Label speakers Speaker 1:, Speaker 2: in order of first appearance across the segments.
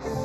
Speaker 1: you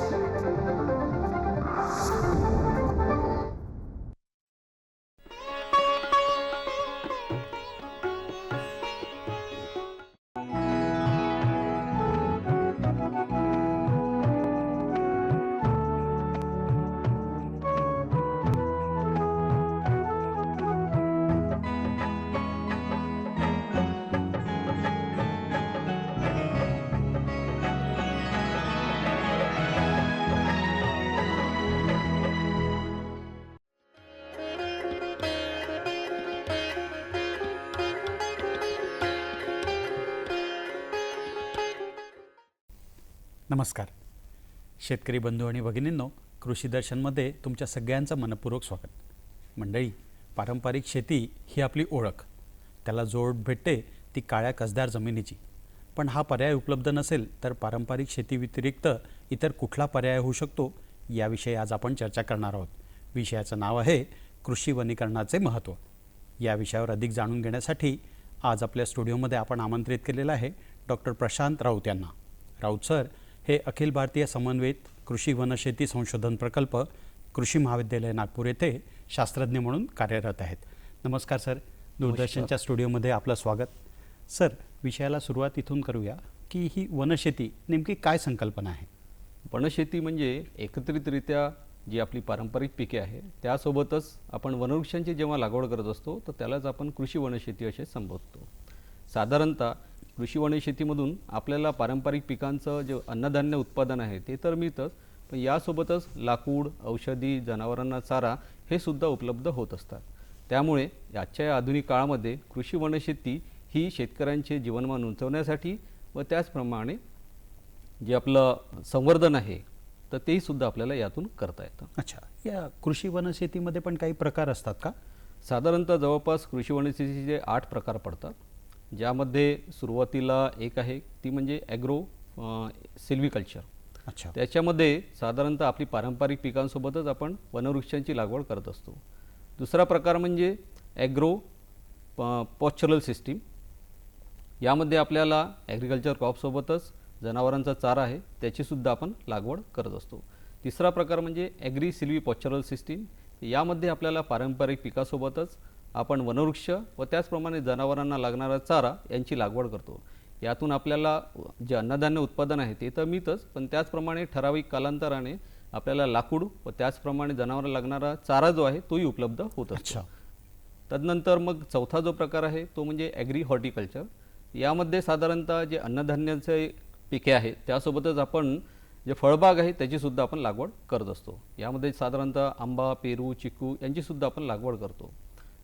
Speaker 1: नमस्कार. शेतकरी बंधू आणि भगिनींनो कृषी दर्शनमध्ये तुमच्या सगळ्यांचं मनपूर्वक स्वागत. मंडळी पारंपरिक शेती ही आपली ओळख. त्याला जोड भेटते ती काळ्या कसदार जमिनीची. पण हा पर्याय उपलब्ध नसेल तर पारंपरिक शेती व्यतिरिक्त इतर कुठला पर्याय होऊ शकतो याविषयी आज आपण चर्चा करणार आहोत. विषयाचं नाव आहे कृषी वनीकरणाचे महत्त्व. या विषयावर अधिक जाणून घेण्यासाठी आज आपल्या स्टुडिओमध्ये आपण आमंत्रित केलेलं आहे डॉक्टर प्रशांत राऊत यांना. राऊत सर हे अखिल भारतीय समन्वयित कृषी वनशेती संशोधन प्रकल्प कृषी महाविद्यालय नागपूर येथे शास्त्रज्ञ म्हणून कार्यरत आहेत. नमस्कार सर. दूरदर्शनच्या स्टुडिओमध्ये आपलं स्वागत. सर विषयाला सुरुवात इथून करूया की ही वनशेती नेमकी काय संकल्पना आहे?
Speaker 2: वनशेती म्हणजे एकत्रितरित्या जी आपली पारंपरिक पिके आहे त्यासोबतच आपण वनवृक्षांची जेव्हा लागवड करत असतो तर त्यालाच आपण कृषी वनशेती असे संबोधतो. साधारणतः कृषी वनशेतीमधून आपल्याला पारंपरिक पिकांचं जे अन्नधान्य उत्पादन आहे ते तर मिळतंच पण यासोबतच लाकूड औषधी जनावरांना चारा हे सुद्धा उपलब्ध होत असतात. त्यामुळे आजच्या या आधुनिक काळामध्ये कृषी वनशेती ही शेतकऱ्यांचे जीवनमान उंचवण्यासाठी व त्याचप्रमाणे जे आपलं संवर्धन आहे तर तेही सुद्धा आपल्याला यातून करता येतं.
Speaker 1: अच्छा. या कृषी वनशेतीमध्ये पण काही प्रकार असतात का?
Speaker 2: साधारणतः जवळपास कृषी वनशेतीचे आठ प्रकार पडतात. ज्यामध्ये सुरुवातीला एक आहे ती म्हणजे ॲग्रो सिल्व्हिकल्चर
Speaker 1: अच्छा.
Speaker 2: त्याच्यामध्ये साधारणतः आपली पारंपरिक पिकांसोबतच आपण वनवृक्षांची लागवड करत असतो. दुसरा प्रकार म्हणजे ॲग्रो पॉच्युरल सिस्टीम यामध्ये आपल्याला ॲग्रिकल्चर क्रॉपसोबतच जनावरांचा चारा आहे त्याचीसुद्धा आपण लागवड करत असतो. तिसरा प्रकार म्हणजे ॲग्री सिल्वी पॉच्युरल सिस्टीम यामध्ये आपल्याला पारंपरिक पिकासोबतच आपण वनवृक्ष व त्याचप्रमाणे जनावरांना लागणारा चारा यांची लागवड करतो. यातून आपल्याला जे अन्नधान्य उत्पादन आहे ते तर मिळतंच पण त्याचप्रमाणे ठराविक कालांतराने आपल्याला लाकूड व त्याचप्रमाणे जनावरांना लागणारा चारा जो आहे तोही उपलब्ध होत असतो
Speaker 1: अच्छा.
Speaker 2: तदनंतर मग चौथा जो प्रकार आहे तो म्हणजे ॲग्री हॉर्टिकल्चर यामध्ये साधारणतः जे अन्नधान्याचे पिके आहेत त्यासोबतच आपण जे फळबाग आहे त्याचीसुद्धा आपण लागवड करत असतो. यामध्ये साधारणतः आंबा पेरू चिकू यांचीसुद्धा आपण लागवड करतो.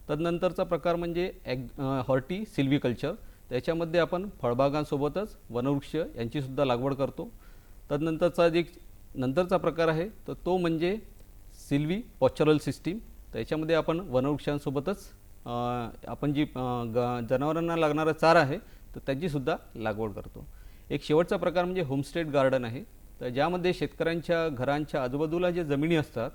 Speaker 2: तदनंतरचा प्रकार म्हणजे ॲग हॉर्टी सिल्व्हिकल्चर. त्याच्यामध्ये आपण फळबागांसोबतच वनवृक्ष यांचीसुद्धा लागवड करतो. तदनंतरचा जे नंतरचा प्रकार आहे तर तो म्हणजे सिल्वी पॉच्युरल सिस्टीम. त्याच्यामध्ये आपण वनवृक्षांसोबतच आपण जी ग जनावरांना लागणारा चारा आहे तर त्याचीसुद्धा लागवड करतो. एक शेवटचा प्रकार म्हणजे होमस्टेड गार्डन आहे. तर ज्यामध्ये शेतकऱ्यांच्या घरांच्या आजूबाजूला जे जमिनी असतात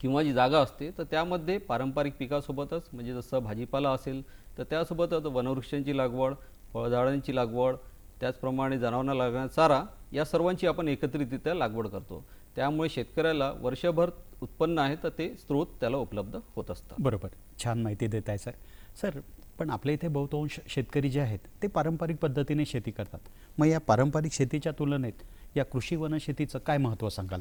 Speaker 2: किंवा जी जागा असते तर त्यामध्ये पारंपरिक पिकासोबतच म्हणजे जसं भाजीपाला असेल तर त्यासोबतच वनवृक्षांची लागवड फळझाडांची लागवड त्याचप्रमाणे जनावरांना लागणारा चारा या सर्वांची आपण एकत्रितरित्या लागवड करतो. त्यामुळे शेतकऱ्याला वर्षभर उत्पन्न आहे तर ते स्रोत त्याला उपलब्ध होत असतात.
Speaker 1: बरोबर. छान माहिती देत आहे सर. सर पण आपल्या इथे बहुतांश शेतकरी जे आहेत ते पारंपरिक पद्धतीने शेती करतात. मग या पारंपरिक शेतीच्या तुलनेत या कृषी वनशेतीचं काय महत्त्व सांगाल?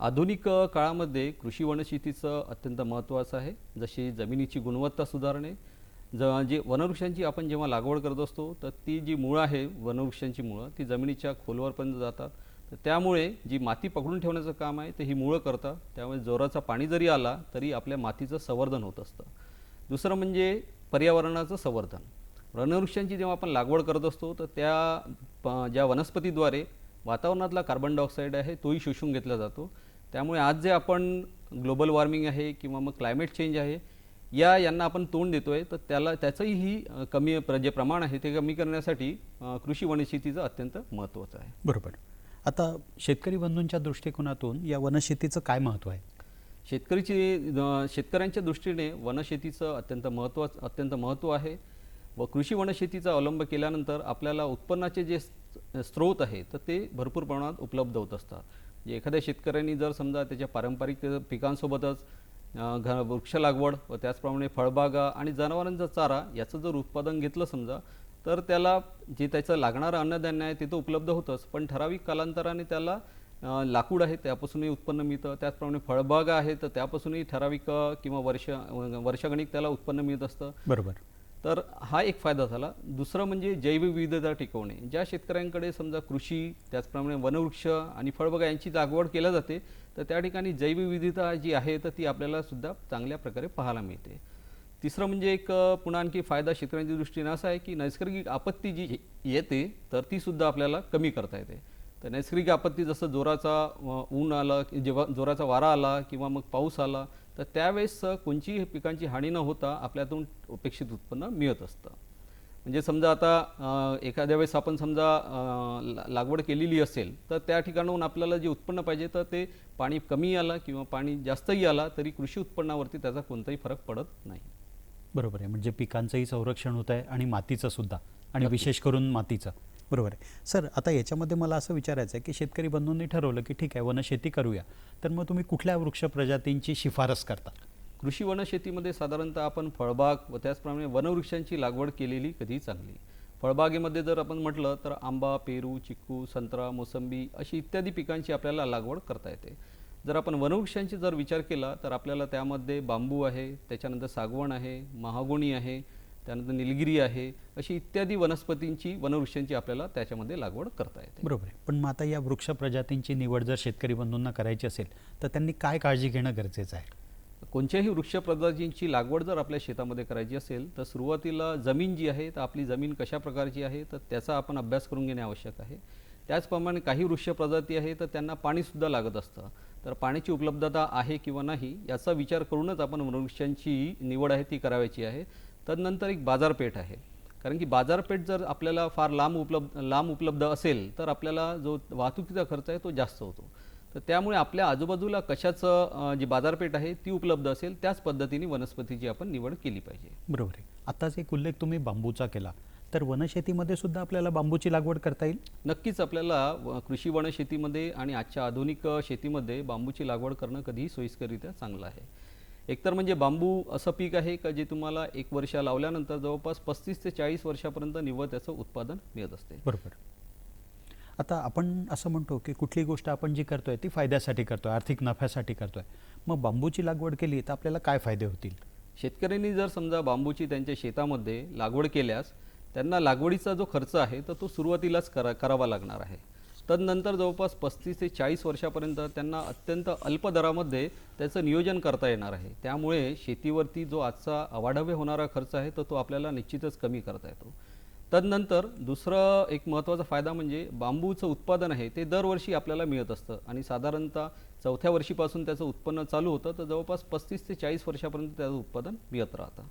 Speaker 2: आधुनिक काळामध्ये कृषी वनशेतीचं अत्यंत महत्त्वाचं आहे. जशी जमिनीची गुणवत्ता सुधारणे ज जे वनवृक्षांची आपण जेव्हा लागवड करत असतो तर ती जी मुळं आहे वनवृक्षांची मुळं ती जमिनीच्या खोलवरपर्यंत जातात. तर त्यामुळे जी माती पकडून ठेवण्याचं काम आहे ते ही मुळं करतात. त्यामुळे जोराचा पाणी जरी आला तरी आपल्या मातीचं संवर्धन होत असतं. दुसरं म्हणजे पर्यावरणाचं संवर्धन. वनवृक्षांची जेव्हा आपण लागवड करत असतो तर त्या प- ज्या वनस्पतीद्वारे वातावरणातला कार्बन डायऑक्साईड आहे तोही शोषून घेतला जातो. त्यामुळे आज जे आपण ग्लोबल वॉर्मिंग आहे किंवा मग क्लायमेट चेंज आहे या यांना आपण तोंड देतोय तर त्याला त्याचंही ही कमी प्र जे प्रमाण आहे ते कमी करण्यासाठी कृषी वनशेतीचं अत्यंत महत्त्वाचं आहे.
Speaker 1: बरोबर. आता शेतकरी बंधूंच्या दृष्टिकोनातून या वनशेतीचं काय महत्त्व आहे?
Speaker 2: शेतकरीची शेतकऱ्यांच्या दृष्टीने वनशेतीचं अत्यंत महत्त्वा अत्यंत महत्त्व आहे व कृषी वनशेतीचा अवलंब केल्यानंतर आपल्याला उत्पन्नाचे जे स- स्रोत आहे तर ते भरपूर प्रमाणात उपलब्ध होत असतात. एखाद्या शेतकऱ्यांनी जर समजा त्याच्या पारंपरिक पिकांसोबतच घ वृक्ष लागवड व त्याचप्रमाणे फळबागा आणि जनावरांचा चारा याचं जर उत्पादन घेतलं समजा तर त्याला जे त्याचं लागणारं अन्नधान्य आहे ते तर उपलब्ध होतंच. पण ठराविक कालांतराने त्याला लाकूड आहे त्यापासूनही उत्पन्न मिळतं. त्याचप्रमाणे फळबागा आहे तर त्यापासूनही ठराविक किंवा वर्ष वर्षगणिक त्याला उत्पन्न मिळत असतं.
Speaker 1: बरोबर.
Speaker 2: तर हा एक फायदा झाला. दुसरं म्हणजे जैवविविधता टिकवणे. ज्या शेतकऱ्यांकडे समजा कृषी त्याचप्रमाणे वनवृक्ष आणि फळबागा यांची लागवड केल्या जाते तर त्या ठिकाणी जैवविविधता जी आहे तर ती आपल्याला सुद्धा चांगल्या प्रकारे पाहायला मिळते. तिसरं म्हणजे एक पुन्हा आणखी फायदा शेतकऱ्यांच्या दृष्टीने असा आहे की नैसर्गिक आपत्ती जी येते तर ती सुद्धा आपल्याला कमी करता येते. तर नैसर्गिक आपत्ती जसं जोराचा ऊन आला की जेव्हा जोराचा वारा आला किंवा मग पाऊस आला तर त्यावेळेस कोणतीही पिकांची हानी न होता आपल्यातून अपेक्षित उत्पन्न मिळत असतं. म्हणजे समजा आता एखाद्या वेळेस आपण समजा लागवड केलेली असेल तर त्या ठिकाणाहून आपल्याला जे उत्पन्न पाहिजे तर ते पाणी कमी आला किंवा पाणी जास्तही आला तरी कृषी उत्पन्नावरती त्याचा कोणताही फरक पडत नाही.
Speaker 1: बरोबर आहे. म्हणजे पिकांचंही संरक्षण होत आहे आणि मातीचं सुद्धा. आणि विशेष करून मातीचं. बरोबर आहे. सर आता याच्यामध्ये मला असं विचारायचं आहे की शेतकरी बंधूंनी ठरवलं की ठीक आहे वनशेती करूया. तर मग तुम्ही कुठल्या वृक्ष प्रजातींची शिफारस करता?
Speaker 2: कृषी वनशेतीमध्ये साधारणतः आपण फळबाग व त्याचप्रमाणे वनवृक्षांची लागवड केलेली कधी चांगली. फळबागेमध्ये जर आपण म्हटलं तर आंबा पेरू चिक्कू संत्रा मोसंबी अशी इत्यादी पिकांची आपल्याला लागवड करता येते. जर आपण वनवृक्षांची जर विचार केला तर आपल्याला त्यामध्ये बांबू आहे त्याच्यानंतर सागवण आहे महागुणी आहे त्यानंतर निलगिरी आहे अशी इत्यादी वनस्पतींची वनवृक्षांची आपल्याला त्याच्यामध्ये लागवड करता येते.
Speaker 1: बरोबर आहे. पण मग आता या वृक्ष प्रजातींची निवड जर शेतकरी बंधूंना करायची असेल तर त्यांनी काय काळजी घेणं गरजेचं आहे?
Speaker 2: कोणत्याही वृक्ष प्रजातींची लागवड जर आपल्या शेतामध्ये करायची असेल तर सुरुवातीला जमीन जी आहे तर आपली जमीन कशा प्रकारची आहे तर त्याचा आपण अभ्यास करून घेणे आवश्यक आहे. त्याचप्रमाणे काही वृक्ष प्रजाती आहे तर त्यांना पाणीसुद्धा लागत असतं. तर पाण्याची उपलब्धता आहे किंवा नाही याचा विचार करूनच आपण वृक्षांची निवड आहे ती करायची आहे. तदनंतर एक बाजारपेठ आहे. कारण की बाजारपेठ जर आपल्याला फार लांब उपलब्ध लांब उपलब्ध असेल तर आपल्याला जो वाहतुकीचा खर्च आहे तो जास्त होतो. तर त्यामुळे आपल्या आजूबाजूला कशाचं जी बाजारपेठ आहे ती उपलब्ध असेल त्याच पद्धतीने वनस्पतीची आपण निवड केली पाहिजे.
Speaker 1: बरोबर आहे. आताच एक उल्लेख तुम्ही बांबूचा केला. तर वनशेतीमध्ये सुद्धा आपल्याला बांबूची लागवड करता येईल?
Speaker 2: नक्कीच आपल्याला कृषी वनशेतीमध्ये आणि आजच्या आधुनिक शेतीमध्ये बांबूची लागवड करणं कधीही सोयीस्करित्या चांगलं आहे. एकतर म्हणजे बांबू असं पीक आहे का जे तुम्हाला एक वर्ष लावल्यानंतर जवळपास पस्तीस ते चाळीस वर्षापर्यंत निव्वळ त्याचं उत्पादन मिळत असते.
Speaker 1: बरोबर. आता आपण असं म्हणतो की कुठली गोष्ट आपण जी करतोय ती फायद्यासाठी करतोय आर्थिक नफ्यासाठी करतोय. मग बांबूची लागवड केली तर आपल्याला काय फायदे होतील?
Speaker 2: शेतकऱ्यांनी जर समजा बांबूची त्यांच्या शेतामध्ये लागवड केल्यास त्यांना लागवडीचा जो खर्च आहे तर तो सुरुवातीलाच करा करावा लागणार आहे. तदनंतर जवळपास पस्तीस ते चाळीस वर्षापर्यंत त्यांना अत्यंत अल्प दरामध्ये त्याचं नियोजन करता येणार आहे. त्यामुळे शेतीवरती जो आजचा अवाढव्य होणारा खर्च आहे तर तो आपल्याला निश्चितच कमी करता येतो. तदनंतर दुसरं एक महत्त्वाचा फायदा म्हणजे बांबूचं उत्पादन आहे ते दरवर्षी आपल्याला मिळत असतं. आणि साधारणतः चौथ्या वर्षीपासून त्याचं उत्पन्न चालू होतं तर जवळपास पस्तीस ते चाळीस वर्षापर्यंत त्याचं उत्पादन मिळत राहतं.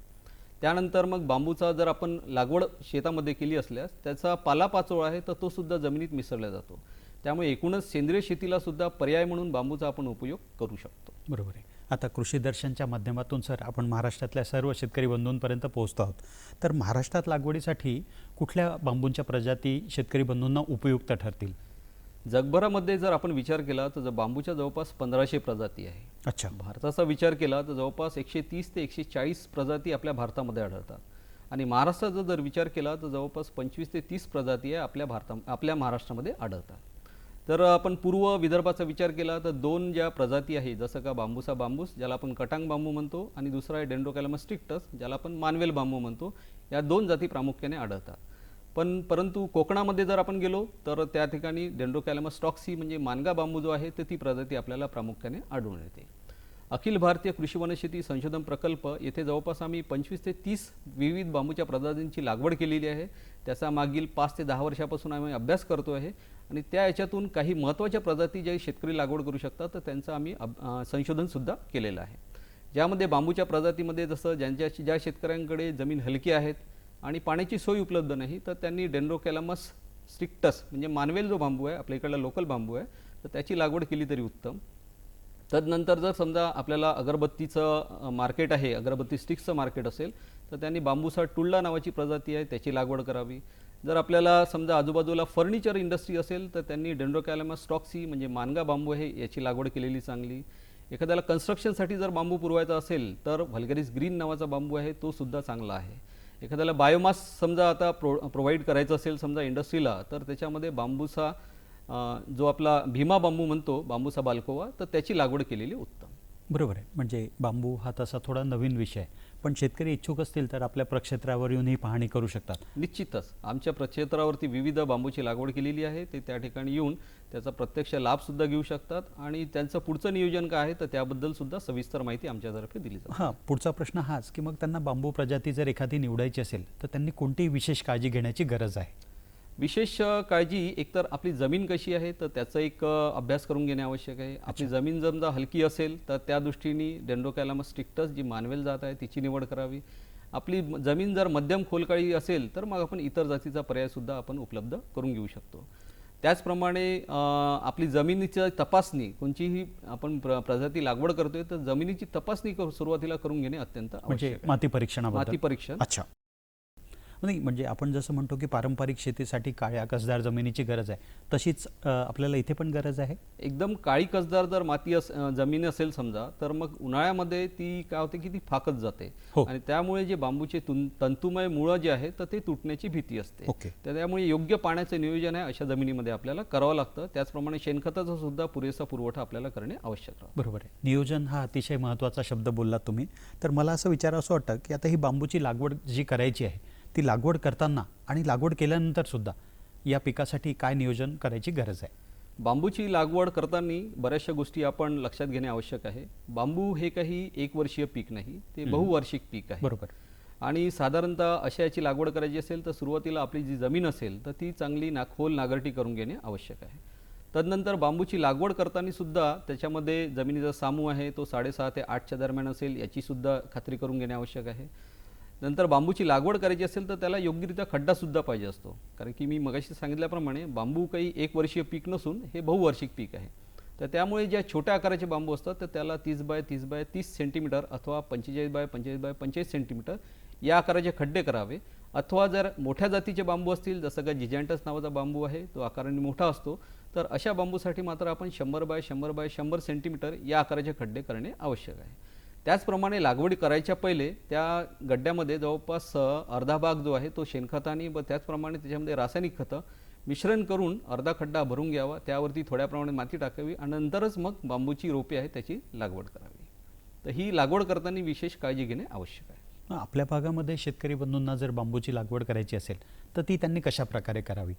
Speaker 2: त्यानंतर मग बांबूचा जर आपण लागवड शेतामध्ये केली असल्यास त्याचा पालापाचोळा आहे तर तो सुद्धा जमिनीत मिसळला जातो. त्यामुळे एकूणच सेंद्रिय शेतीला सुद्धा पर्याय म्हणून बांबूचा आपण उपयोग करू शकतो.
Speaker 1: बरोबर आहे. आता कृषी दर्शनच्या माध्यमातून सर आपण महाराष्ट्रातल्या सर्व शेतकरी बंधूंपर्यंत पोहोचतो आहोत. तर महाराष्ट्रात लागवडीसाठी कुठल्या बांबूंच्या प्रजाती शेतकरी बंधूंना उपयुक्त ठरतील?
Speaker 2: जगभरामध्ये जर आपण विचार केला तर बांबूच्या जवळपास पंधराशे प्रजाती आहे.
Speaker 1: अच्छा.
Speaker 2: भारताचा विचार केला तर जवळपास एकशे तीस ते एकशे चाळीस प्रजाती आपल्या भारतामध्ये आढळतात. आणि महाराष्ट्राचा जर विचार केला तर जवळपास पंचवीस ते तीस प्रजाती आहे आपल्या भारता आपल्या महाराष्ट्रामध्ये आढळतात. तर आपण पूर्व विदर्भाचा विचार केला तर दोन ज्या प्रजाती आहे जसं का बांबूसा बांबूस ज्याला आपण कटांग बांबू म्हणतो आणि दुसरा आहे डेंड्रोकॅलमस स्ट्रिक्टस ज्याला आपण मानवेल बांबू म्हणतो या दोन जाती प्रामुख्याने आढळतात. पण परंतु कोकणामध्ये जर आपण गेलो तर त्या ठिकाणी डेंड्रोकॅलमस स्टॉक्सी म्हणजे मानगा बांबू जो आहे तर ती प्रजाती आपल्याला प्रामुख्याने आढळून येते. अखिल भारतीय कृषी वनशेती संशोधन प्रकल्प येथे जवळपास आम्ही पंचवीस ते तीस विविध बांबूच्या प्रजातींची लागवड केलेली आहे. त्याचा मागील पाच ते दहा वर्षापासून आम्ही अभ्यास करतो आहे. आणि त्या याच्यातून काही महत्त्वाच्या प्रजाती ज्या शेतकरी लागवड करू शकतात तर त्यांचं आम्ही संशोधनसुद्धा केलेलं आहे. ज्यामध्ये बांबूच्या प्रजातीमध्ये जसं ज्यांच्या ज्या शेतकऱ्यांकडे जमीन हलकी आहेत आणि पाण्याची सोय उपलब्ध नाही तर त्यांनी डेंड्रोकॅलमस स्ट्रिक्टस म्हणजे मानवेल जो बांबू आहे आपल्या इकडला लोकल बांबू आहे तर त्याची लागवड केली तरी उत्तम. तदनंतर जर समजा आपल्याला अगरबत्तीचं मार्केट आहे अगरबत्ती स्टिक्सचं मार्केट असेल तर त्यांनी बांबूसा टुल्ला नावाची प्रजाती आहे त्याची लागवड करावी. जर आपल्याला समजा आजूबाजूला फर्निचर इंडस्ट्री असेल तर त्यांनी डेंड्रोकॅलमा स्टॉक्सी म्हणजे मानगा बांबू आहे याची लागवड केलेली चांगली. एखाद्याला कन्स्ट्रक्शनसाठी जर बांबू पुरवायचा असेल तर व्हल्गरिस ग्रीन नावाचा बांबू आहे तो सुद्धा चांगला आहे. एखाद्याला बायोमास समजा आता प्रो प्रोव्हाइड करायचं असेल समजा इंडस्ट्रीला तर त्याच्यामध्ये बांबूचा जो आपला भीमा बांबू म्हणतो बांबूचा बाल्कोवा तर त्याची लागवड केलेली उत्तम.
Speaker 1: बरोबर आहे. म्हणजे बांबू हा तसा थोडा नवीन विषय आहे. पण शेतकरी इच्छुक असतील तर आपल्या प्रक्षेत्रावर येऊन ही पाहणी करू शकतात.
Speaker 2: निश्चितच. आमच्या प्रक्षेत्रावरती विविध बांबूची लागवड केलेली आहे. ते त्या ठिकाणी येऊन त्याचा प्रत्यक्ष लाभसुद्धा घेऊ शकतात आणि त्यांचं पुढचं नियोजन काय आहे तर त्याबद्दल सुद्धा सविस्तर माहिती आमच्यातर्फे दिली जाते.
Speaker 1: हां पुढचा प्रश्न हाच की मग त्यांना बांबू प्रजाती जर एखादी निवडायची असेल तर त्यांनी कोणती विशेष काळजी घेण्याची गरज आहे.
Speaker 2: विशेष काळजी एकतर आपली जमीन कशी आहे तर त्याचा एक अभ्यास करून घेणे आवश्यक आहे. आपली जमीन समजा हलकी असेल तर त्या दृष्टीने डेंड्रोकॅलामा स्ट्रिक्टस जी मानवेल जात आहे तिची निवड करावी. आपली जमीन जर मध्यम खोलकाळी असेल तर मग आपण इतर जातीचा पर्यायसुद्धा आपण उपलब्ध करून घेऊ शकतो. त्याचप्रमाणे आपली जमिनीची तपासणी कोणतीही आपण प्र प्रजाती लागवड करतोय तर जमिनीची तपासणी सुरुवातीला करून घेणे अत्यंत
Speaker 1: म्हणजे. माती परीक्षणाबद्दल.
Speaker 2: माती परीक्षण.
Speaker 1: अच्छा. नाही म्हणजे आपण जसं म्हणतो की पारंपरिक शेतीसाठी काळ्या कसदार जमिनीची गरज आहे तशीच आपल्याला इथे पण गरज आहे?
Speaker 2: एकदम काळी कसदार जर माती अस जमीन असेल समजा तर मग उन्हाळ्यामध्ये ती काय होते की ती फाकत जाते.
Speaker 1: हो.
Speaker 2: आणि त्यामुळे जे बांबूचे तुं- तंतुमय मुळं जे आहे तर ते तुटण्याची भीती असते.
Speaker 1: ओके.
Speaker 2: तर त्यामुळे योग्य पाण्याचं नियोजन आहे अशा जमिनीमध्ये आपल्याला करावं लागतं. त्याचप्रमाणे शेणखताचा सुद्धा पुरेसा पुरवठा आपल्याला करणे आवश्यक राहतं.
Speaker 1: बरोबर आहे. नियोजन हा अतिशय महत्त्वाचा शब्द बोललात तुम्ही. तर मला असं विचारावं असं वाटतं की आता ही बांबूची लागवड जी करायची आहे ती लागवड करताना आणि लागवड केल्यानंतर सुद्धा या पिकासाठी काय नियोजन करायची गरज आहे?
Speaker 2: बांबूची लागवड करताना बऱ्याचशा गोष्टी आपण लक्षात घेणे आवश्यक आहे. बांबू हे काही एक वर्षीय पीक नाही ते बहुवार्षिक पीक आहे.
Speaker 1: बरोबर.
Speaker 2: आणि साधारणतः अशा याची लागवड करायची असेल तर सुरुवातीला आपली जी जमीन असेल तर ती चांगली ना खोल नागरटी करून घेणे आवश्यक आहे. तदनंतर बांबूची लागवड करताना सुद्धा त्याच्यामध्ये जमिनीचा सामू आहे तो साडेसहा ते आठच्या दरम्यान असेल याची सुद्धा खात्री करून घेणे आवश्यक आहे. नंतर बांबूची लागवड करायची असेल तर त्याला योग्यरित्या खड्डासुद्धा पाहिजे असतो. कारण की मी मगाशी सांगितल्याप्रमाणे बांबू काही एक वर्षीय पीक नसून हे बहुवार्षिक पीक आहे. तर त्यामुळे ज्या छोट्या आकाराचे बांबू असतात तर त्याला तीस बाय तीस बाय तीस सेंटीमीटर अथवा पंचेचाळीस बाय पंचेचाळीस बाय पंचेचाळीस सेंटीमीटर या आकाराचे खड्डे करावे. अथवा जर मोठ्या जातीचे बांबू असतील जसं का झिजँटस नावाचा बांबू आहे तो आकाराने मोठा असतो तर अशा बांबूसाठी मात्र आपण शंभर बाय शंभर बाय शंभर सेंटीमीटर या आकाराचे खड्डे करणे आवश्यक आहे. त्याचप्रमाणे लागवड करायच्या पहिले त्या गड्ड्यामध्ये जवळपास अर्धा भाग जो आहे तो शेणखताने व त्याचप्रमाणे त्याच्यामध्ये रासायनिक खतं मिश्रण करून अर्धा खड्डा भरून घ्यावा. त्यावरती थोड्या प्रमाणात माती टाकावी आणि नंतरच मग बांबूची रोपे आहे त्याची लागवड करावी. तर ही लागवड करताना विशेष काळजी घेणे आवश्यक आहे.
Speaker 1: आपल्या भागामध्ये शेतकरी बंधूंना जर बांबूची लागवड करायची असेल तर ती त्यांनी कशा प्रकारे करावी?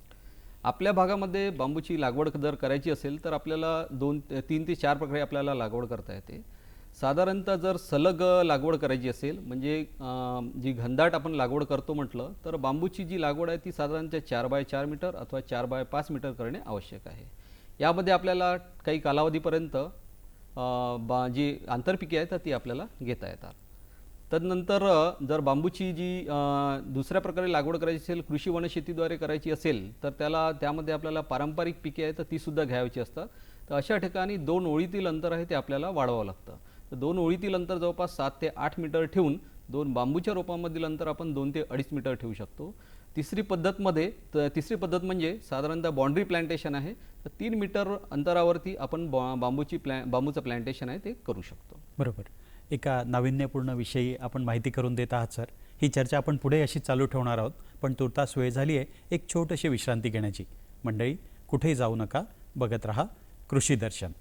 Speaker 2: आपल्या भागामध्ये बांबूची लागवड जर करायची असेल तर आपल्याला दोन तीन ते चार प्रकारे आपल्याला लागवड करता येते. साधारणतः जर सलग लागवड करायची असेल म्हणजे जी घनदाट आपण लागवड करतो म्हटलं तर बांबूची जी लागवड आहे ती साधारणतः चार बाय चार मीटर अथवा चार बाय पाच मीटर करणे आवश्यक आहे. यामध्ये आपल्याला काही कालावधीपर्यंत बा जी आंतरपिके आहेत तर ती आपल्याला घेता येतात. तदनंतर जर बांबूची जी दुसऱ्या प्रकारे लागवड करायची असेल कृषी वनशेतीद्वारे करायची असेल तर त्याला त्यामध्ये आपल्याला पारंपरिक पिके आहेत तर तीसुद्धा घ्यायची असतात. तर अशा ठिकाणी दोन ओळीतील अंतर आहे ते आपल्याला वाढवावं लागतं. तर दोन ओळीतील अंतर जवळपास सात ते आठ मीटर ठेवून दोन बांबूच्या रोपांमधील अंतर आपण दोन ते अडीच मीटर ठेवू शकतो. तिसरी पद्धतमध्ये त तिसरी पद्धत म्हणजे साधारणतः बाँड्री प्लांटेशन आहे. तर तीन मीटर अंतरावरती आपण बॉ बांबूची प्लॅ बांबूचं प्लांटेशन आहे ते करू शकतो.
Speaker 1: बरोबर. एका नाविन्यपूर्ण विषयी आपण माहिती करून देत आहात सर. ही चर्चा आपण पुढे अशी चालू ठेवणार आहोत पण तुर्तास वेळ झाली आहे एक छोटीशी विश्रांती घेण्याची. मंडळी कुठेही जाऊ नका. बघत रहा कृषी दर्शन.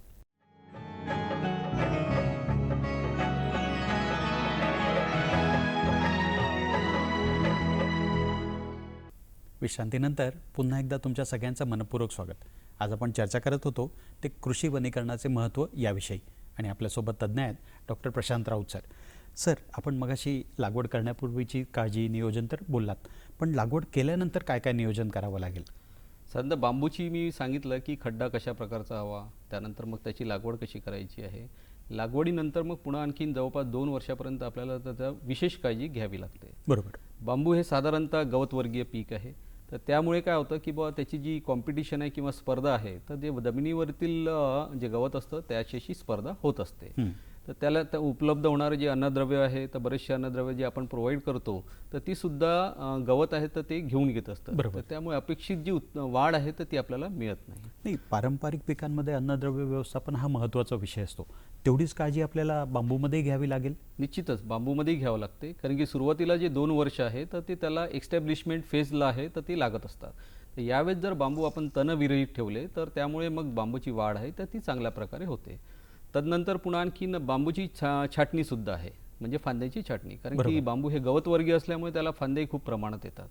Speaker 1: विश्रांतीनंतर पुन्हा एकदा तुमच्या सगळ्यांचं मनपूर्वक स्वागत. आज आपण चर्चा करत होतो ते कृषी वनीकरणाचे महत्त्व याविषयी आणि आपल्यासोबत तज्ज्ञ आहेत doctor Prashant Raut sir. Sir आपण मगाशी लागवड करण्यापूर्वीची काळजी नियोजन तर बोललात पण लागवड केल्यानंतर काय काय नियोजन करावं लागेल?
Speaker 2: सध्या बांबूची मी सांगितलं की खड्डा कशा प्रकारचा हवा त्यानंतर मग त्याची लागवड कशी करायची आहे. लागवडीनंतर मग पुन्हा आणखीन जवळपास दोन वर्षापर्यंत आपल्याला त्याचा विशेष काळजी घ्यावी लागते.
Speaker 1: बरोबर.
Speaker 2: बांबू हे साधारणतः गवतवर्गीय पीक आहे. तर त्यामुळे काय होतं की बुवा त्याची जी कॉम्पिटिशन आहे किंवा स्पर्धा आहे तर जे जमिनीवरतील जे गवत असतं त्याच्याशी स्पर्धा होत असते. तर त्याला त्या उपलब्ध होणारे जे अन्नद्रव्य आहे तर बरेचसे अन्नद्रव्य जे आपण प्रोव्हाइड करतो तर ती सुद्धा गवत आहे तर ते घेऊन घेत असतात
Speaker 1: बरोबर.
Speaker 2: त्यामुळे अपेक्षित जी उत- वाढ आहे तर ती आपल्याला मिळत नाही.
Speaker 1: नाही पारंपरिक पिकांमध्ये अन्नद्रव्य व्यवस्थापन हा महत्त्वाचा विषय असतो. तेवढीच काळजी आपल्याला बांबूमध्ये घ्यावी लागेल?
Speaker 2: निश्चितच बांबूमध्ये घ्यावं लागते. कारण की सुरुवातीला जे दोन वर्ष आहे तर ते त्याला एक्स्टॅब्लिशमेंट फेजला आहे तर ते लागत असतात. तर यावेळेस जर बांबू आपण तणविरहित ठेवले तर त्यामुळे मग बांबूची वाढ आहे तर ती चांगल्या प्रकारे होते. तदनंतर पुन्हा आणखीन बांबूची छा छाटणीसुद्धा आहे. म्हणजे फांद्याची छाटणी. कारण की. बांबू हे गवतवर्गीय असल्यामुळे त्याला फांदेही खूप प्रमाणात येतात.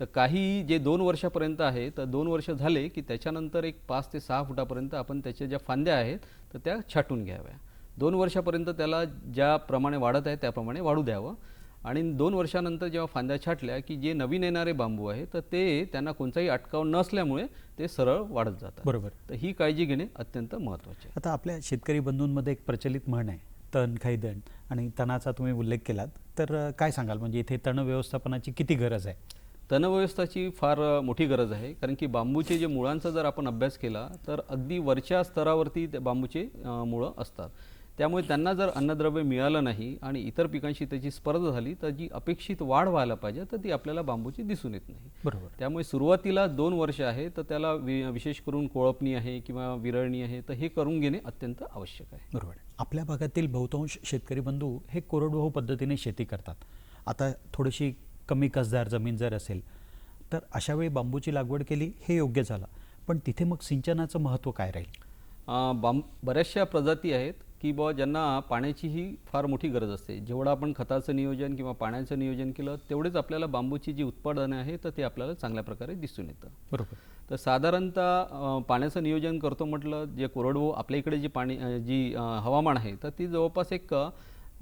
Speaker 2: तर काही जे दोन वर्षापर्यंत आहे तर दोन वर्ष झाले की त्याच्यानंतर एक पाच ते सहा फुटापर्यंत आपण त्याच्या ज्या फांद्या आहेत तर त्या छाटून घ्याव्या. दोन वर्षापर्यंत त्याला ज्याप्रमाणे वाढत आहे त्याप्रमाणे वाढू द्यावं. आणि दोन वर्षानंतर जेव्हा फांद्या छाटल्या की जे नवीन येणारे बांबू आहे तर ते त्यांना कोणताही अटकाव नसल्यामुळे ते सरळ वाढत जातात.
Speaker 1: बरोबर.
Speaker 2: तर ही काळजी घेणे अत्यंत महत्त्वाचे
Speaker 1: आता आपल्या शेतकरी बंधूंमध्ये एक प्रचलित म्हण आहे तण खैदण आणि तणाचा तुम्ही उल्लेख केलात. तर काय सांगाल? म्हणजे इथे तण व्यवस्थापनाची किती गरज आहे?
Speaker 2: तणव्यवस्थाची फार मोठी गरज आहे. कारण की बांबूचे जे मुळांचा जर आपण अभ्यास केला तर अगदी वरच्या स्तरावरती त्या बांबूचे मुळं असतात. त्यामुळे त्यांना जर अन्नद्रव्य मिळालं नाही आणि इतर पिकांशी त्याची स्पर्धा झाली तर जी अपेक्षित वाढ व्हायला पाहिजे तर ती आपल्याला बांबूची दिसून येत नाही.
Speaker 1: बरोबर.
Speaker 2: त्यामुळे सुरुवातीला दोन वर्ष आहे तर त्याला वि विशेष करून कोळपणी आहे किंवा विरळणी आहे तर हे करून घेणे अत्यंत आवश्यक आहे.
Speaker 1: बरोबर. आपल्या भागातील बहुतांश शेतकरी बंधू हे कोरडवाहू पद्धतीने शेती करतात. आता थोडीशी कमी कसदार जमीन जर असेल तर अशा वेळी बांबूची लागवड केली हे योग्य झालं. पण तिथे मग सिंचनाचं महत्त्व काय राहील?
Speaker 2: बांब बऱ्याचशा प्रजाती आहेत की बुवा ज्यांना पाण्याचीही फार मोठी गरज असते. जेवढं आपण खताचं नियोजन किंवा पाण्याचं नियोजन केलं तेवढेच आपल्याला बांबूची जी उत्पादने आहे तर ते आपल्याला चांगल्या प्रकारे दिसून येतं.
Speaker 1: बरोबर.
Speaker 2: तर साधारणतः पाण्याचं नियोजन करतो म्हटलं जे कोरडवू आपल्या इकडे जी पाणी जी हवामान आहे तर ती जवळपास एक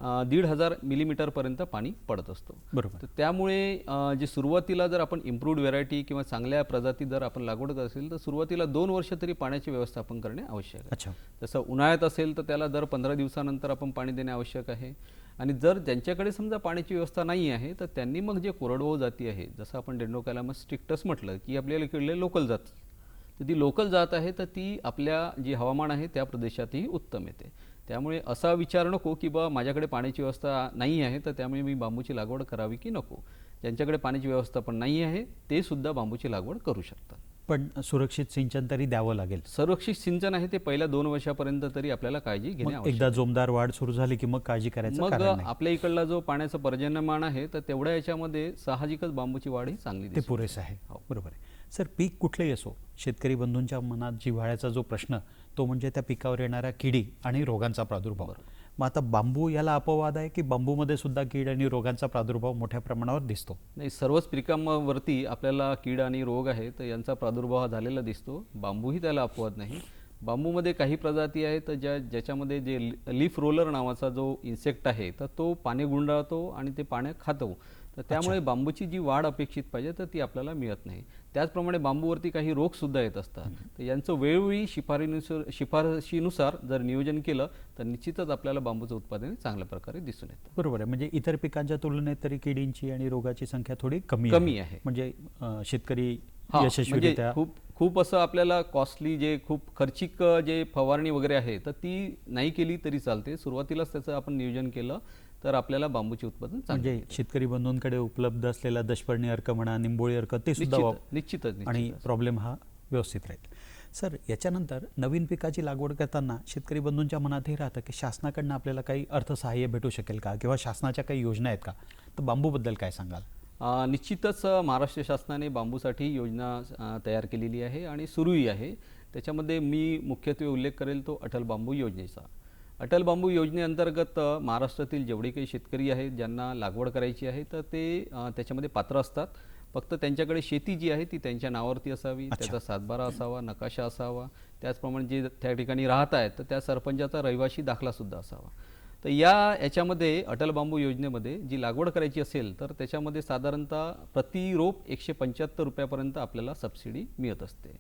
Speaker 2: दीड हजार मिलीमीटरपर्यंत पाणी पडत असतो.
Speaker 1: बरोबर.
Speaker 2: तर त्यामुळे जे सुरुवातीला जर आपण इम्प्रूव्ड व्हेरायटी किंवा चांगल्या प्रजाती जर आपण लागवड करत असेल तर सुरुवातीला दोन वर्ष तरी पाण्याचे व्यवस्थापन करणे आवश्यक आहे.
Speaker 1: अच्छा.
Speaker 2: जसं उन्हाळ्यात असेल तर त्याला दर पंधरा दिवसानंतर आपण पाणी देणे आवश्यक आहे. आणि जर ज्यांच्याकडे समजा पाण्याची व्यवस्था नाही आहे तर त्यांनी मग जे कोरडवाहू जाती आहे जसं आपण डेंडोकॅलामस स्ट्रिक्टस म्हटलं की आपल्याला इकडले लोकल जात. तर ती लोकल जात आहे तर ती आपल्या जे हवामान आहे त्या प्रदेशातही उत्तम येते. त्यामुळे असा विचार नको की बा माझ्याकडे पाण्याची व्यवस्था नाही आहे तर त्यामुळे मी बांबूची लागवड करावी की नको. ज्यांच्याकडे पाण्याची व्यवस्था पण नाही आहे ते सुद्धा बांबूची लागवड करू शकतात.
Speaker 1: पण सुरक्षित सिंचन तरी द्यावं लागेल.
Speaker 2: सुरक्षित सिंचन आहे ते पहिल्या दोन वर्षापर्यंत तरी आपल्याला काळजी घेणे
Speaker 1: एकदा जोमदार वाढ सुरू झाली की मग काळजी करायचं
Speaker 2: मग आपल्या इकडला जो पाण्याचं पर्जन्यमान आहे तर तेवढ्या याच्यामध्ये साहजिकच बांबूची वाढ ही चांगली
Speaker 1: ते पुरेसं आहे.
Speaker 2: हो.
Speaker 1: बरोबर आहे. सर पीक कुठलंही असो शेतकरी बंधूंच्या मनात जिव्हाळ्याचा जो प्रश्न तो म्हणजे त्या पिकावर येणाऱ्या किडी आणि रोगांचा प्रादुर्भाव. मग आता बांबू याला अपवाद आहे की बांबूमध्ये सुद्धा कीड आणि रोगांचा प्रादुर्भाव मोठ्या प्रमाणावर दिसतो?
Speaker 2: नाही सर्वच पिकांवरती आपल्याला कीड आणि रोग आहे तर यांचा प्रादुर्भाव हा झालेला दिसतो. बांबूही त्याला अपवाद नाही. बांबूमध्ये काही प्रजाती आहेत ज्या ज्याच्यामध्ये जे लीफ रोलर नावाचा जो इन्सेक्ट आहे तर तो पाणी गुंडाळतो आणि ते पाण्यात खातो. तर त्यामुळे बांबूची जी वाढ अपेक्षित पाहिजे तर ती आपल्याला मिळत नाही. त्याचप्रमाणे बांबूवरती काही रोग सुद्धा येत असतात. तर यांचं वेळोवेळी शिफारीनुसार शिफारशीनुसार जर नियोजन केलं तर निश्चितच आपल्याला बांबूचं उत्पादन चांगल्या प्रकारे दिसून येतं.
Speaker 1: बरोबर आहे. म्हणजे इतर पिकांच्या तुलनेत तरी किडींची आणि रोगाची संख्या थोडी कमी
Speaker 2: कमी आहे.
Speaker 1: म्हणजे शेतकरी
Speaker 2: हा, म्हणजे खूप खूप असं आपल्याला कॉस्टली जे खूप खर्चिक जे फवारणी वगैरे आहे तर ती नाही केली तरी चालते. सुरुवातीलाच त्याचं आपण नियोजन केलं. तर आपल्याला बांबूचे उत्पादन
Speaker 1: म्हणजे शेतकरी बंधूंकडे उपलब्ध असलेला दशपर्णी अर्क म्हणा निंबोळी अर्क ते सुद्धा
Speaker 2: निश्चितच
Speaker 1: आणि. प्रॉब्लेम हा व्यवस्थित राहील. सर याच्यानंतर नवीन पिकाची लागवड करताना शेतकरी बंधूंच्या मनात हे राहतं की शासनाकडनं आपल्याला काही अर्थसहाय्य भेटू शकेल का? किंवा शासनाच्या काही योजना आहेत का? तर बांबूबद्दल काय सांगाल?
Speaker 2: निश्चितच महाराष्ट्र शासनाने बांबूसाठी योजना तयार केलेली आहे आणि सुरूही आहे. त्याच्यामध्ये मी मुख्यत्वे उल्लेख करेल तो अटल बांबू योजनेचा. अटल बांबू योजनेअंतर्गत महाराष्ट्रातील जेवढे काही शेतकरी आहेत ज्यांना लागवड करायची आहे तर ते त्याच्यामध्ये पात्र असतात. फक्त त्यांच्याकडे शेती जी आहे ती त्यांच्या नावावरती असावी. त्याचा सातबारा असावा नकाशा असावा. त्याचप्रमाणे जे त्या ठिकाणी राहत आहेत तर त्या सरपंचाचा रहिवाशी दाखलासुद्धा असावा. तर या याच्यामध्ये अटल बांबू योजनेमध्ये जी लागवड करायची असेल तर त्याच्यामध्ये साधारणतः प्रति रोप एकशे पंच्याहत्तर रुपयापर्यंत आपल्याला सबसिडी मिळत असते.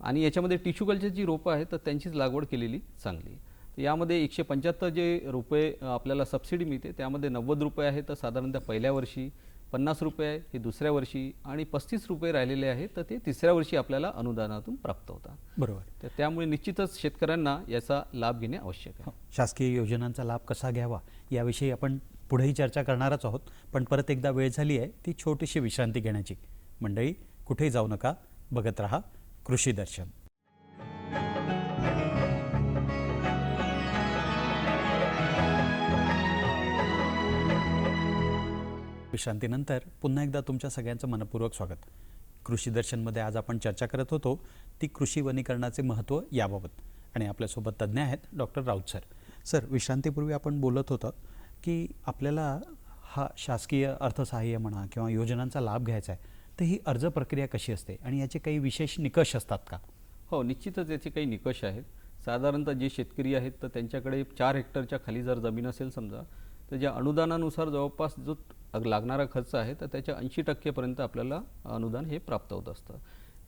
Speaker 2: आणि याच्यामध्ये टिश्यू कल्चरची रोपं आहेत तर त्यांचीच लागवड केलेली चांगली. यामध्ये एकशे पंच्याहत्तर जे रुपये आपल्याला सबसिडी मिळते त्यामध्ये नव्वद रुपये आहे तर साधारणतः पहिल्या वर्षी पन्नास रुपये आहे हे दुसऱ्या वर्षी आणि पस्तीस रुपये राहिलेले आहेत तर ते तिसऱ्या वर्षी आपल्याला अनुदानातून प्राप्त होतात.
Speaker 1: बरोबर.
Speaker 2: तर त्यामुळे निश्चितच शेतकऱ्यांना याचा लाभ घेणे आवश्यक आहे.
Speaker 1: हो. शासकीय योजनांचा लाभ कसा घ्यावा याविषयी आपण पुढेही चर्चा करणारच आहोत पण परत एकदा वेळ झाली आहे ती छोटीशी विश्रांती घेण्याची. मंडळी कुठेही जाऊ नका बघत रहा कृषी दर्शन. विश्रांतीनंतर पुन्हा एकदा तुमच्या सगळ्यांचं मनपूर्वक स्वागत. कृषी दर्शनमध्ये आज आपण चर्चा करत होतो ती कृषी वनीकरणाचे महत्त्व याबाबत. आणि आपल्यासोबत तज्ज्ञ आहेत डॉक्टर राऊत सर. सर विश्रांतीपूर्वी आपण बोलत होतो की आपल्याला हा शासकीय अर्थसहाय्य म्हणा किंवा योजनांचा लाभ घ्यायचा आहे तर ही अर्ज प्रक्रिया कशी असते आणि याचे काही विशेष निकष असतात का?
Speaker 2: हो निश्चितच याचे काही निकष आहेत. साधारणतः जे शेतकरी आहेत तर त्यांच्याकडे चार हेक्टरच्या खाली जर जमीन असेल समजा तर ज्या अनुदानानुसार जवळपास जो लागणारा खर्च आहे तर त्याच्या ऐंशी टक्केपर्यंत आपल्याला अनुदान हे प्राप्त होत असतं.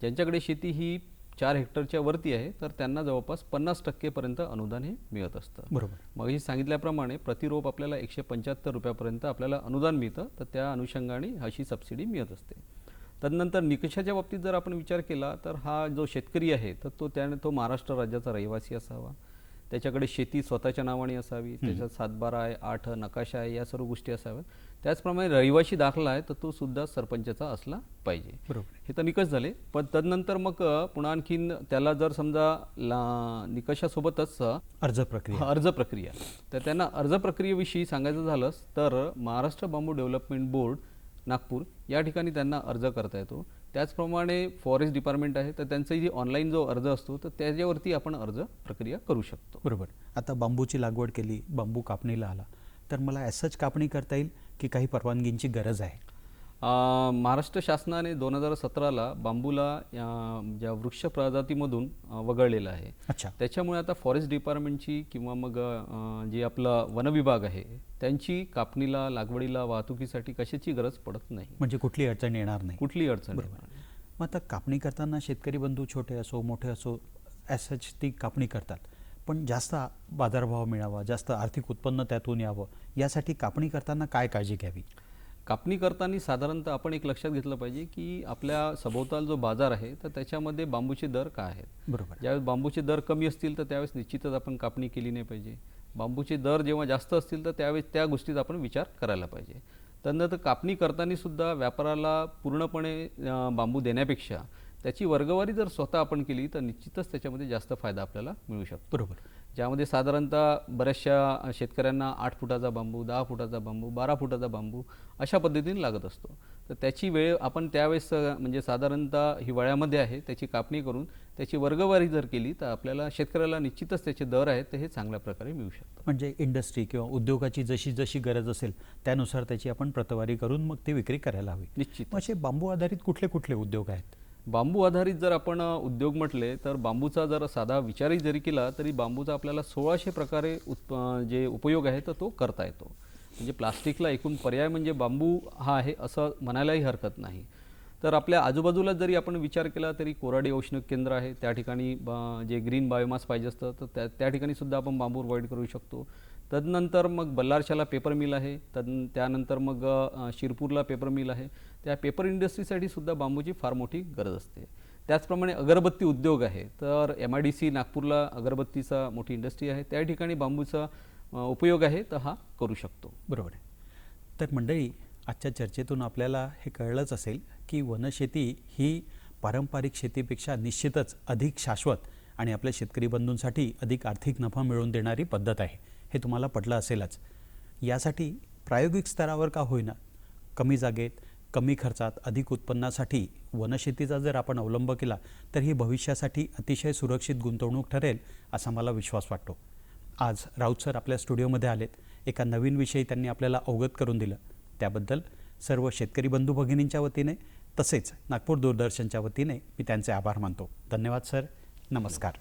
Speaker 2: ज्यांच्याकडे शेती ही चार हेक्टरच्या वरती आहे तर त्यांना जवळपास पन्नास टक्केपर्यंत अनुदान हे मिळत असतं.
Speaker 1: बरोबर.
Speaker 2: मग ही सांगितल्याप्रमाणे प्रतिरोप आपल्याला एकशे पंच्याहत्तर रुपयापर्यंत आपल्याला अनुदान मिळतं तर त्या अनुषंगाने अशी सबसिडी मिळत असते. तदनंतर निकषाच्या बाबतीत जर आपण विचार केला तर हा जो शेतकरी आहे तर तो त्याने तो महाराष्ट्र राज्याचा रहिवासी असावा. त्याच्याकडे शेती स्वतःच्या नावाने असावी त्याच्यात सातबारा आहे आठ नकाशा आहे या सर्व गोष्टी असाव्यात. त्याचप्रमाणे रहिवासी दाखला आहे तर तो सुद्धा सरपंचाचा असला पाहिजे.
Speaker 1: बरोबर
Speaker 2: हे तर निकष झाले. पण तदनंतर मग पुन्हा आणखीन त्याला जर समजा ला निकषासोबतच
Speaker 1: अर्ज प्रक्रिया.
Speaker 2: अर्ज प्रक्रिया. तर त्यांना अर्ज प्रक्रियेविषयी सांगायचं झालंच तर Maharashtra bamboo development board Nagpur या ठिकाणी त्यांना अर्ज करता येतो. त्याचप्रमाणे फॉरेस्ट डिपार्टमेंट आहे तर त्यांचा जी ऑनलाईन जो अर्ज असतो तर त्याच्यावरती आपण अर्ज प्रक्रिया करू शकतो.
Speaker 1: बरोबर. आता बांबूची लागवड केली बांबू कापणीला आला तर मला ॲसच कापणी करता येईल की काही परवानगींची गरज आहे?
Speaker 2: महाराष्ट्र शासनाने दोन हजार सतराला बांबूला ज्या वृक्ष प्रजातीमधून वगळलेलं आहे.
Speaker 1: अच्छा.
Speaker 2: त्याच्यामुळे आता फॉरेस्ट डिपार्टमेंटची किंवा मग जे आपला वनविभाग आहे त्यांची कापणीला लागवडीला वाहतुकीसाठी कशाची गरज पडत नाही.
Speaker 1: म्हणजे कुठली अडचण येणार नाही.
Speaker 2: कुठलीही अडचण येणार नाही.
Speaker 1: मग आता कापणी करताना शेतकरी बंधू छोटे असो मोठे असो ॲसच ती कापणी करतात. पण जास्त बाजारभाव मिळावा जास्त आर्थिक उत्पन्न त्यातून यावं यासाठी कापणी करताना काय काळजी घ्यावी?
Speaker 2: कापणी करताना साधारणतः आपण एक लक्षात घेतलं पाहिजे की आपल्या सभोवताल जो बाजार आहे तर त्याच्यामध्ये बांबूचे दर काय आहेत?
Speaker 1: बरोबर.
Speaker 2: ज्यावेळेस बांबूचे दर कमी असतील तर त्यावेळेस निश्चितच आपण कापणी केली नाही पाहिजे. बांबूचे दर जेव्हा जास्त असतील तर त्यावेळेस त्या गोष्टीत आपण विचार करायला पाहिजे. त्यानंतर कापणी करताना सुद्धा व्यापाराला पूर्णपणे बांबू देण्यापेक्षा त्याची वर्गवारी जर स्वतः आपण केली तर निश्चितच त्याच्यामध्ये जास्त फायदा आपल्याला मिळू शकतो.
Speaker 1: बरोबर.
Speaker 2: ज्यामध्ये साधारणतः बऱ्याचशा शेतकऱ्यांना आठ फुटाचा बांबू दहा फुटाचा बांबू बारा फुटाचा बांबू अशा पद्धतीने लागत असतो. तर त्याची वेळ आपण त्यावेळेस म्हणजे साधारणतः हिवाळ्यामध्ये आहे त्याची कापणी करून त्याची वर्गवारी जर केली तर आपल्याला शेतकऱ्याला निश्चितच त्याचे दर आहेत ते हे चांगल्या प्रकारे मिळू शकतात
Speaker 1: म्हणजे इंडस्ट्री किंवा उद्योगाची जशी जशी गरज असेल त्यानुसार त्याची आपण प्रतवारी करून मग ती विक्री करायला हवी.
Speaker 2: निश्चित
Speaker 1: असे बांबू आधारित कुठले कुठले उद्योग आहेत?
Speaker 2: बांबू आधारित जर आपण उद्योग म्हटले तर बांबूचा जर साधा विचारही जरी केला तरी बांबूचा आपल्याला सोळाशे प्रकारे उत्प जे उपयोग आहे तर तो करता येतो. म्हणजे प्लास्टिकला एकूण पर्याय म्हणजे बांबू हा आहे असं म्हणायलाही हरकत नाही. तर आपल्या आजूबाजूला जरी आपण विचार केला तरी कोराडी औष्णिक केंद्र आहे. त्या ठिकाणी जे ग्रीन बायोमास पाहिजे असतं तर त्या त्या ठिकाणी सुद्धा आपण बांबू प्रोव्हाइड करू शकतो. तदनंतर मग बल्लारशाला पेपर मिल आहे. तद त्यानंतर मग शिरपूरला पेपर मिल आहे. त्या पेपर इंडस्ट्रीसाठी सुद्धा बांबूची फार मोठी गरज असते. त्याचप्रमाणे अगरबत्ती उद्योग आहे. तर एम आय डी सी नागपूरला अगरबत्तीचा मोठी इंडस्ट्री आहे. त्या ठिकाणी बांबूचा उपयोग आहे तर हा करू शकतो.
Speaker 1: बरोबर आहे. तर मंडळी आजच्या चर्चेतून आपल्याला हे कळलंच असेल की वनशेती ही पारंपरिक शेतीपेक्षा निश्चितच अधिक शाश्वत आणि आपल्या शेतकरी बंधूंसाठी अधिक आर्थिक नफा मिळवून देणारी पद्धत आहे. हे तुम्हाला पटलं असेलच. यासाठी प्रायोगिक स्तरावर का होईना? कमी जागेत कमी खर्चात अधिक उत्पन्नासाठी वनशेतीचा जर आपण अवलंब केला तर ही भविष्यासाठी अतिशय सुरक्षित गुंतवणूक ठरेल असा मला विश्वास वाटतो. आज राऊत सर आपल्या स्टुडिओमध्ये आलेत. एका नवीन विषयी त्यांनी आपल्याला अवगत करून दिलं. त्याबद्दल सर्व शेतकरी बंधू भगिनींच्या वतीने तसेच नागपूर दूरदर्शनच्या वतीने मी त्यांचे आभार मानतो. धन्यवाद सर. नमस्कार.